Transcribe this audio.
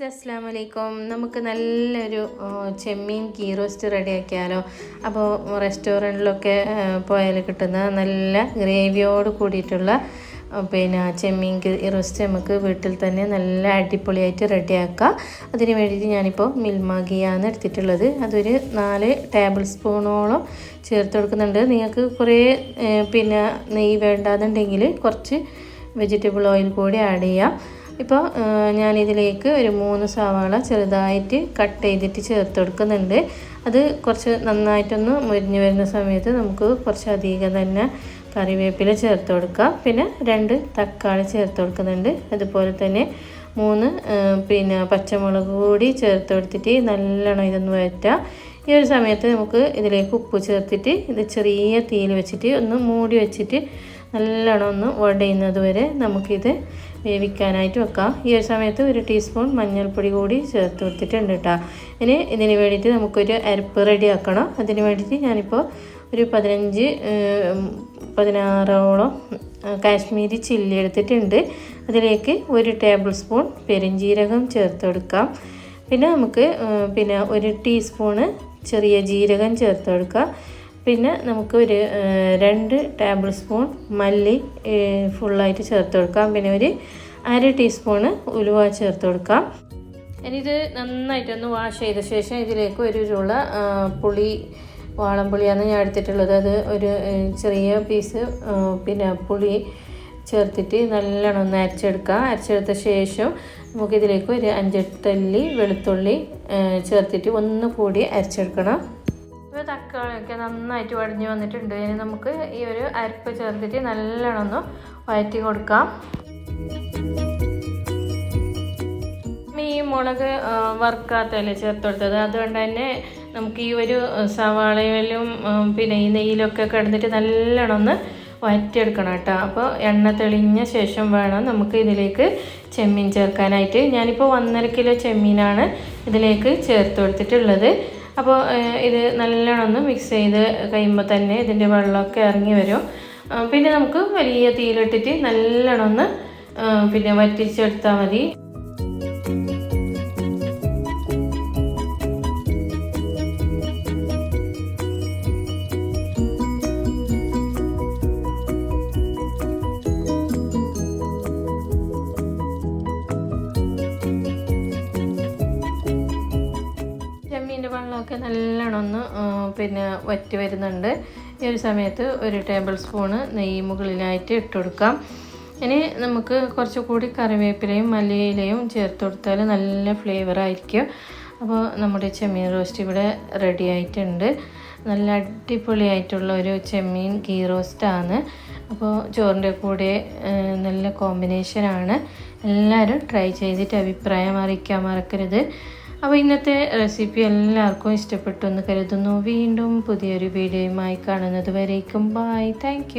Friends അസ്സാം വലൈക്കും നമുക്ക് നല്ലൊരു ചെമ്മീൻ ഗീ റോസ്റ്റ് റെഡിയാക്കിയാലോ? അപ്പോൾ റെസ്റ്റോറന്റിലൊക്കെ പോയാൽ കിട്ടുന്ന നല്ല ഗ്രേവിയോട് കൂടിയിട്ടുള്ള പിന്നെ ചെമ്മീൻ റോസ്റ്റ് നമുക്ക് വീട്ടിൽ തന്നെ നല്ല അടിപൊളിയായിട്ട് റെഡിയാക്കാം. അതിന് വേണ്ടിയിട്ട് ഞാനിപ്പോൾ മിൽമ ഗീയാണ് എടുത്തിട്ടുള്ളത്. അതൊരു നാല് ടേബിൾ സ്പൂണോളം ചേർത്ത് കൊടുക്കുന്നുണ്ട്. നിങ്ങൾക്ക് കുറേ പിന്നെ നെയ്യ് വേണ്ടാന്നുണ്ടെങ്കിൽ കുറച്ച് വെജിറ്റബിൾ ഓയിൽ കൂടി ആഡ് ചെയ്യാം. ഇപ്പോൾ ഞാനിതിലേക്ക് ഒരു മൂന്ന് സവാള ചെറുതായിട്ട് കട്ട് ചെയ്തിട്ട് ചേർത്ത് കൊടുക്കുന്നുണ്ട്. അത് കുറച്ച് നന്നായിട്ടൊന്ന് മുരിഞ്ഞ് വരുന്ന സമയത്ത് നമുക്ക് കുറച്ച് അധികം തന്നെ കറിവേപ്പില ചേർത്ത് കൊടുക്കാം. പിന്നെ രണ്ട് തക്കാളി ചേർത്ത് കൊടുക്കുന്നുണ്ട്. അതുപോലെ തന്നെ മൂന്ന് പിന്നെ പച്ചമുളക് കൂടി ചേർത്ത് കൊടുത്തിട്ട് നല്ലോണം ഇതൊന്ന് വഴറ്റാം. ഈ ഒരു സമയത്ത് നമുക്ക് ഇതിലേക്ക് ഉപ്പ് ചേർത്തിട്ട് ഇത് ചെറിയ തീയിൽ വെച്ചിട്ട് ഒന്ന് മൂടി വെച്ചിട്ട് നല്ലോണം ഒന്ന് ഉടയുന്നത് വരെ നമുക്കിത് വേവിക്കാനായിട്ട് വെക്കാം. ഈ ഒരു സമയത്ത് ഒരു ടീസ്പൂൺ മഞ്ഞൾപ്പൊടി കൂടി ചേർത്ത് കൊടുത്തിട്ടുണ്ട് കേട്ടോ ഇനി ഇതിന് വേണ്ടിയിട്ട് നമുക്കൊരു അരപ്പ് റെഡിയാക്കണം അതിന് വേണ്ടിയിട്ട് ഞാനിപ്പോൾ ഒരു പതിനഞ്ച് പതിനാറോളം കാശ്മീരി ചില്ലി എടുത്തിട്ടുണ്ട്. അതിലേക്ക് ഒരു ടേബിൾ സ്പൂൺ പെരുംജീരകം ചേർത്ത് കൊടുക്കാം. പിന്നെ നമുക്ക് പിന്നെ ഒരു ടീസ്പൂണ് ചെറിയ ജീരകം ചേർത്ത് കൊടുക്കാം. പിന്നെ നമുക്ക് ഒരു രണ്ട് ടേബിൾ സ്പൂൺ മല്ലി ഫുള്ളായിട്ട് ചേർത്ത് കൊടുക്കാം. പിന്നെ ഒരു അര ടീസ്പൂണ് ഉലുവ ചേർത്ത് കൊടുക്കാം. ഇനിയിത് നന്നായിട്ടൊന്ന് വാഷ് ചെയ്ത ശേഷം ഇതിലേക്ക് ഒരു ചുള ആ, പുളി വാളംപുളിയാണ് ഞാൻ എടുത്തിട്ടുള്ളത്. അത് ഒരു ചെറിയ പീസ് പിന്നെ പുളി ചേർത്തിട്ട് നല്ലോണം ഒന്ന് അരച്ചെടുക്കാം. അരച്ചെടുത്ത ശേഷം നമുക്കിതിലേക്ക് ഒരു അഞ്ചെട്ടല്ലി വെളുത്തുള്ളി ചേർത്തിട്ട് ഒന്ന് കൂടി അരച്ചെടുക്കണം. തക്കാളിയൊക്കെ നന്നായിട്ട് വടിഞ്ഞു വന്നിട്ടുണ്ട്. ഇനി നമുക്ക് ഈ ഒരു അരപ്പ് ചേർത്തിട്ട് നല്ലോണം ഒന്ന് വഴറ്റി കൊടുക്കാം. ഈ മുളക് വറുക്കാത്തല്ലേ ചേർത്ത് കൊടുത്തത്? അതുകൊണ്ട് തന്നെ നമുക്ക് ഈ ഒരു സവാളയിലും പിന്നെ ഈ നെയ്യിലൊക്കെ കിടന്നിട്ട് നല്ലോണം ഒന്ന് വറ്റിയെടുക്കണം കേട്ടോ. അപ്പോൾ എണ്ണ തെളിഞ്ഞ ശേഷം വേണം നമുക്ക് ഇതിലേക്ക് ചെമ്മീൻ ചേർക്കാനായിട്ട്. ഞാനിപ്പോൾ ഒന്നര കിലോ ചെമ്മീനാണ് ഇതിലേക്ക് ചേർത്ത് കൊടുത്തിട്ടുള്ളത്. അപ്പോൾ ഇത് നല്ലോണം ഒന്ന് മിക്സ് ചെയ്ത് കഴിയുമ്പോൾ തന്നെ ഇതിന്റെ വെള്ളമൊക്കെ ഇറങ്ങി വരും. പിന്നെ നമുക്ക് വലിയ തീയിലിട്ടിട്ട് നല്ലോണം ഒന്ന് പിന്നെ വറ്റിച്ചെടുത്താൽ മതി. വെള്ളമൊക്കെ നല്ലോണം ഒന്ന് പിന്നെ വറ്റി വരുന്നുണ്ട്. ഈ ഒരു സമയത്ത് ഒരു ടേബിൾ സ്പൂണ് നെയ്യ് മുകളിലായിട്ട് ഇട്ട് കൊടുക്കാം. ഇനി നമുക്ക് കുറച്ചുകൂടി കറിവേപ്പിലയും മല്ലിയിലയും ചേർത്ത് കൊടുത്താൽ നല്ല ഫ്ലേവർ ആയിരിക്കും. അപ്പോൾ നമ്മുടെ ചെമ്മീൻ റോസ്റ്റ് ഇവിടെ റെഡി ആയിട്ടുണ്ട്. നല്ല അടിപൊളിയായിട്ടുള്ള ഒരു ചെമ്മീൻ ഗീ റോസ്റ്റാണ് അപ്പോൾ ചോറിന്റെ കൂടെ നല്ല കോമ്പിനേഷനാണ് എല്ലാവരും ട്രൈ ചെയ്തിട്ട് അഭിപ്രായം അറിയിക്കാൻ മറക്കരുത്. അപ്പോൾ ഇന്നത്തെ റെസിപ്പി എല്ലാവർക്കും ഇഷ്ടപ്പെട്ടു എന്ന് കരുതുന്നു. വീണ്ടും പുതിയൊരു വീഡിയോയുമായി കാണുന്നത് വരേക്കും. Bye thank